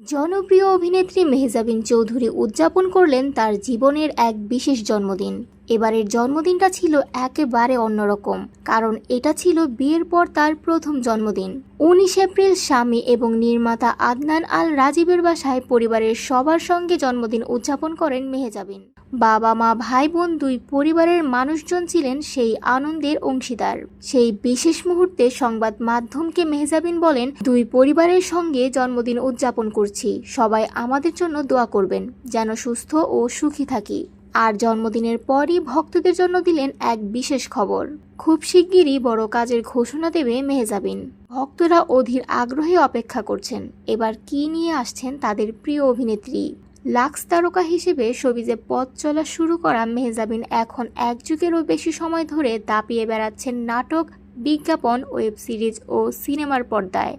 জনপ্রিয় অভিনেত্রী মেহজাবিন চৌধুরী উদযাপন করলেন তার জীবনের এক বিশেষ জন্মদিন। এবারের জন্মদিনটা ছিল একেবারে অন্যরকম, কারণ এটা ছিল বিয়ের পর তার প্রথম জন্মদিন। উনিশ এপ্রিল স্বামী এবং নির্মাতা আদনান আল রাজীবের বাসায় পরিবারের সবার সঙ্গে জন্মদিন উদযাপন করেন মেহজাবিন। বাবা, মা, ভাই, বোন দুই পরিবারের মানুষজন ছিলেন সেই আনন্দের অংশীদার। সেই বিশেষ মুহূর্তে সংবাদ মাধ্যমকে মেহজাবিন বলেন, দুই পরিবারের সঙ্গে জন্মদিন উদযাপন করছি। সবাই আমাদের জন্য দোয়া করবেন, যেন সুস্থ ও সুখী থাকি। আর জন্মদিনের পরই ভক্তদের জন্য দিলেন এক বিশেষ খবর। খুব শিগগিরই বড় কাজের ঘোষণা দেবে মেহজাবিন। ভক্তরা অধীর আগ্রহে অপেক্ষা করছেন। এবার কি নিয়ে আসছেন তাদের প্রিয় অভিনেত্রী? লাক্স তারকা হিসেবে সবিজে পথ চলা শুরু করা মেহজাবিন এখন এক যুগেরও বেশি সময় ধরে দাপিয়ে বেড়াচ্ছেন নাটক, বিজ্ঞাপন, ওয়েব সিরিজ ও সিনেমার পর্দায়।